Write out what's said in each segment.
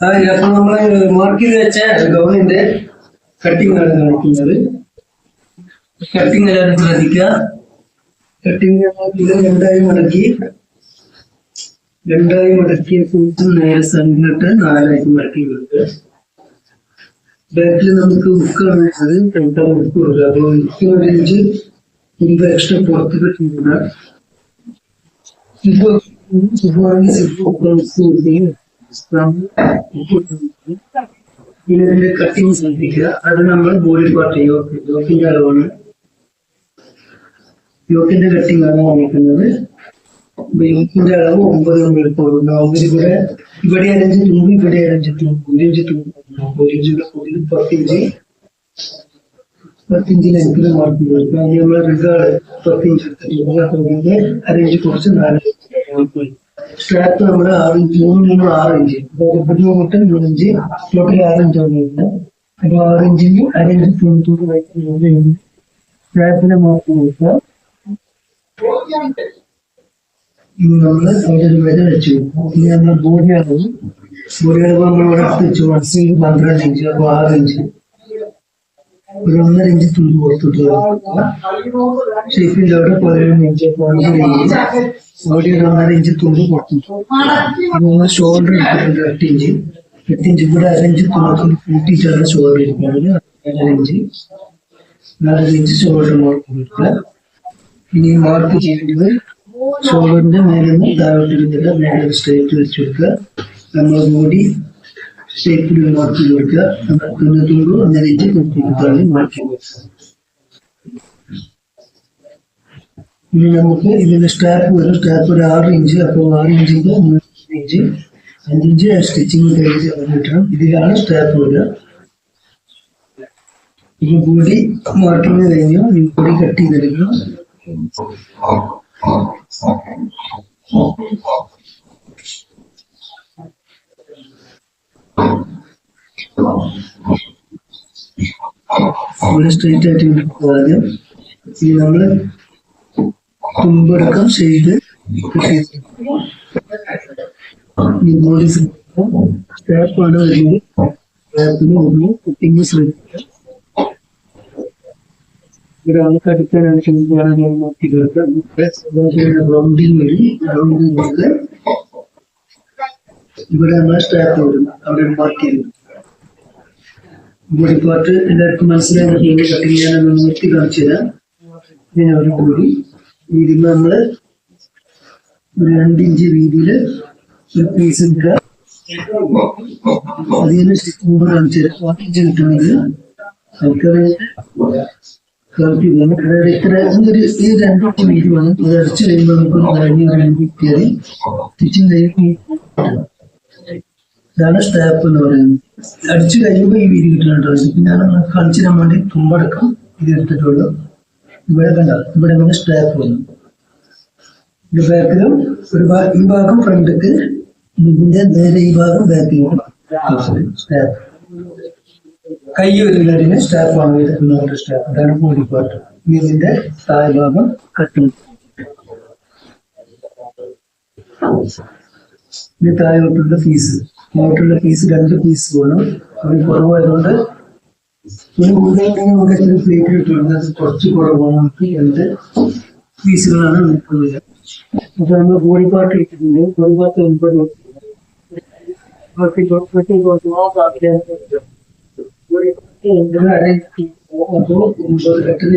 അപ്പൊ നമ്മൾ മാർക്ക് ചെയ്ത് വെച്ച ഗൗണിന്റെ കട്ടിംഗ് ആണ് കാണിക്കുന്നത്. കട്ടിംഗ് എല്ലാവരും ശ്രദ്ധിക്കുക. കട്ടിംഗ് ഇത് രണ്ടായി മടക്കി. രണ്ടായി മടക്കിയ ശേഷം നേരെ സെന്റിലിട്ട് നാലായിട്ട് മടക്കി കൊടുക്കുക. ബാക്കിൽ നമുക്ക് ബുക്കാണ് വരുന്നത് രണ്ടാം ബുക്ക് കൊടുക്കുക. അപ്പോൾ ബുക്കിന് ഒരു ഇഞ്ച് മുമ്പ് എക്സ്ട്രാ പുറത്ത് കിട്ടുന്നില്ല ഇപ്പൊ ഇതിന്റെ കട്ടിങ് ശ്രദ്ധിക്കുക അത് നമ്മൾ ബോഡി പാർട്ട് യോക്ക് യോക്കിന്റെ അളവാണ്. യോക്കിന്റെ കട്ടിങ് ആണ് കാണിക്കുന്നത് യോക്കിന്റെ അളവ് ഒമ്പത് നമ്മൾ എടുക്കുള്ളൂ നോവൽ ഇവിടെ ഇവിടെ അരഞ്ച് തുമ്പി ഇവിടെ അരഞ്ച് തുമ്പ് ഒരു ഇഞ്ച് തുമ്പ് ഒരു ഇഞ്ചിയുടെ കൂടുതൽ പത്തിഞ്ച് പത്തിഞ്ച് ലെങ്ത്തിൽ മാർക്ക് കൊടുക്കുക നമ്മൾ റിഗാർഡ് പത്തിഞ്ച് എടുത്തിട്ട് അരഞ്ച് കുറച്ച് നാല് സ്ട്രാപ്പ് നമ്മുടെ ആറ് ഇഞ്ച് മൂന്ന് മൂന്ന് ആറ് ഇഞ്ച് ഇവിടെ തൊട്ട് മൂന്ന് ഇഞ്ച് ടോട്ടൽ ആറ് ഇഞ്ച് വന്നിട്ടുണ്ട് അപ്പൊ ആറ് ഇഞ്ചിന് അരഞ്ച് തൊണ്ണൂറ് വയ്ക്കുന്ന സ്ട്രാപ്പിനെ മാർക്ക് കൊടുക്കുക ഇനി നമ്മൾ അവിടെ ഒരു വില വെച്ചു ഇനി നമ്മൾ ബോഡി അളവ് ബോഡി അളവ് നമ്മൾ ഇവിടെ അടുത്ത് വെച്ചു മനസ്സിൽ തുമ്പ് അവിടെ ഒരു ഒന്നര ഇഞ്ച് തുമ്പ് കൊടുത്തിട്ടു നമ്മൾ ഷോൾഡർ എടുത്തിട്ടുണ്ട് എട്ട് ഇഞ്ച് എട്ട് ഇഞ്ച് കൂടെ അരഞ്ച് തുമ്പ് കൂട്ടിയിട്ടാണ് ഷോൾഡർ ഇരിക്കുന്നത് അര ഇഞ്ച് നാലര ഇഞ്ച് ഷോൾഡർ മാർക്ക് കൊടുക്കുക ഇനി മാർക്ക് ചെയ്യേണ്ടത് ഷോൾഡറിന്റെ മേലെ നിന്ന് താഴോട്ട് ഇരുന്നിട്ട് മേലെ സ്ട്രേറ്റ് വെച്ച് കൊടുക്കുക. നമ്മൾ ബോഡി ഷേപ്പിൽ മാർക്ക് കൊടുക്കുക. നമ്മൾ തൊണ്ണൂറ്റുമ്പോ ഒന്നര ഇഞ്ച് കുത്തിയിട്ടാണ് മാർക്ക് കൊടുക്കുക. ഇനി നമുക്ക് ഇതിന്റെ സ്റ്റാപ്പ് വരും. സ്റ്റാപ്പ് ഒരു ആറ് ഇഞ്ച്. അപ്പോൾ ആറ് ഇഞ്ചിന്റെ മൂന്ന് ഇഞ്ച്. അഞ്ചിഞ്ച് സ്റ്റിച്ചിങ് കഴിഞ്ഞ് കിട്ടണം ഇതിലാണ് സ്റ്റാപ്പ് വരിക. ഇനി ബോഡി മാർക്കിങ് കഴിഞ്ഞു ഈ ബോഡി കട്ട് ചെയ്തെടുക്കണം. ഇവിടെ സ്ട്രെയിറ്റ് ആയിട്ട് ആദ്യം ഇനി നമ്മൾ തുമ്പടക്കം ചെയ്ത് ബോഡി സ്റ്റാപ്പാണ് വരുന്നത് സ്റ്റാപ്പിന് ഒന്ന് കുട്ടിങ് ശ്രദ്ധിക്കുക ഇവിടെ ആൾക്ക് അടുക്കാനാണ് ശ്രമിക്കുകയാണ് ഞാൻ നോക്കി റൗണ്ടിൽ വരും റൗണ്ടിൽ വന്ന് ഇവിടെ നമ്മൾ സ്റ്റാപ്പ് വരും അവിടെ മാർക്ക് ചെയ്തു ബോഡി പാർട്ട് എല്ലാവർക്കും മനസ്സിലായി. കട്ടിങ് ചെയ്യാനെന്ന് നിർത്തി കാണിച്ചു തരാം ഇങ്ങനെ ഒരു ബോഡി ഇതിൽ നമ്മൾ ഒരു രണ്ട് ഇഞ്ച് വീതിയിൽ ഒരു പീസ് എടുക്കുക അതിന് സ്റ്റിച്ചിങ് കാണിച്ചു തരാം. കിട്ടുന്നത് നമുക്കത് കളിപ്പിക്കുകയാണ് അതായത് ഇത്ര ഒരു ഈ രണ്ട് ഇഞ്ച് വീതി വേണം അത് അരച്ച് കഴിയുമ്പോൾ നമുക്ക് കഴിഞ്ഞ ഇതാണ് സ്റ്റാപ്പ് എന്ന് പറയുന്നത്. അടിച്ചു കഴിയുമ്പോൾ ഈ വീതി കിട്ടുന്നുണ്ടോ പിന്നെ കാണിച്ചു വേണ്ടി തുമ്പടക്കം ഇത് എടുത്തിട്ടുള്ളൂ. ഇവിടെ കണ്ടാൽ ഇവിടെ നിന്ന് സ്റ്റാക്ക് വന്നു. ഇത് ബാക്കിലും ഒരു ഈ ഭാഗം ഫ്രണ്ടിക്ക് ഇതിന്റെ നേരെ ഈ ഭാഗം ബാക്കിലും സ്റ്റാപ്പ് കൈ ഒരു ലെഡിന് സ്റ്റാഫ് ആണ് എടുക്കുന്ന സ്റ്റാഫ് അതാണ് ബോഡി പാർട്ട് ഇതിന്റെ താഴ്ഭാഗം കട്ടിങ് ഇനി താഴോട്ടുള്ള പീസ് താഴോട്ടുള്ള പീസ് രണ്ട് പീസ് വേണം. അത് കുറവായതുകൊണ്ട് ഒരു കൂടുതൽ നമുക്ക് എത്ര പ്ലേറ്റ് കിട്ടുന്നത് അത് കുറച്ച് കുറവാണ് രണ്ട് പീസുകളാണ് നിൽക്കുന്നത്. അപ്പൊ നമ്മൾ ബോഡി പാർട്ട് ഇട്ടിട്ടുണ്ട് എട്ടര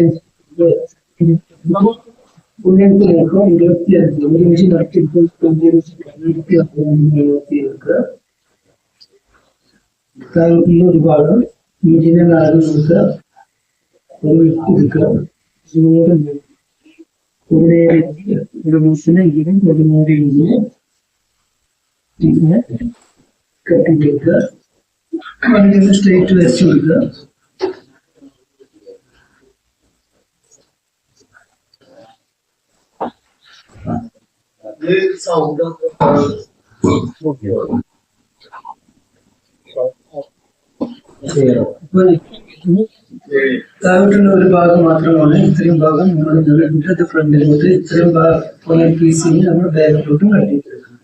ഉന്നതിയിലേക്ക് ഇരുപത്തി അഞ്ച് ഒരു ഇഞ്ച് നടത്തിയിട്ട് ഇരുപത്തി ഇരുപത്തി എടുക്കുക താഴോട്ടുള്ള ഒരു ഭാഗം വീടിനെ നാല് നോക്കുക ഒരു വിട്ട് എടുക്കുക ഇങ്ങോട്ട് ഒരു നേരെ ഇരിക്കുക. ഒരു ബസ്സിന് ഇങ്ങനെ ഒരു നേരെ ഇങ്ങനെ പിന്നെ കെട്ടിട്ടെടുക്കുക വണ്ടിയിൽ സ്ട്രേറ്റ് വരച്ചു കൊടുക്കുക അപ്പോൾ താഴോട്ടുള്ള ഒരു ഭാഗം മാത്രമാണ് ഇത്രയും ഭാഗം. നമ്മൾ ഇടത് ഫ്രണ്ടിലോട്ട് ഇത്രയും ഭാഗം പീസിന് നമ്മൾ ബാക്കിലോട്ടും കട്ടിട്ടെടുക്കണം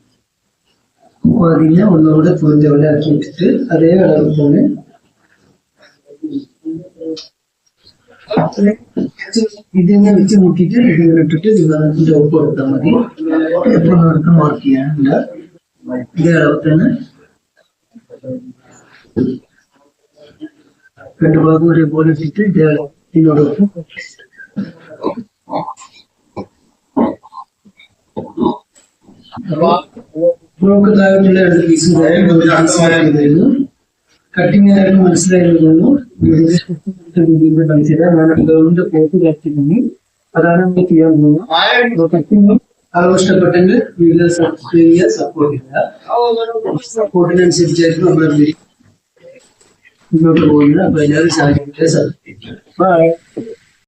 അപ്പൊ അതിനെ ഒന്നുകൂടെ പുളിഞ്ചവിടെ ആക്കി ഇട്ടിട്ട് അതേ അളവ് തന്നെ ഇതിനെ വെച്ച് നോക്കിയിട്ട് ഇതിനെ ഇട്ടിട്ട് വിവാഹത്തിന്റെ ഒപ്പ് കൊടുത്താൽ മതി. എപ്പോൾ നടക്കാൻ മാർക്ക് ചെയ്യാനുണ്ട്. ഇതേ അളവ് തന്നെ രണ്ട് ഭാഗം ഒരേപോലെ കട്ടിങ് ആയിട്ട് മനസ്സിലായിരുന്നു ഞാൻ ഗവൺമെന്റ് കോപ്പ് കാച്ചിരുന്നു അതാണ് നമ്മൾ ചെയ്യാൻ പോകുന്നത്. കട്ടിങ് ആഘോഷപ്പെട്ടെങ്കിൽ ചെയ്യുക സപ്പോർട്ട് ചെയ്യുക. സപ്പോർട്ടിനനുസരിച്ചായിരിക്കും നമ്മൾ Bye.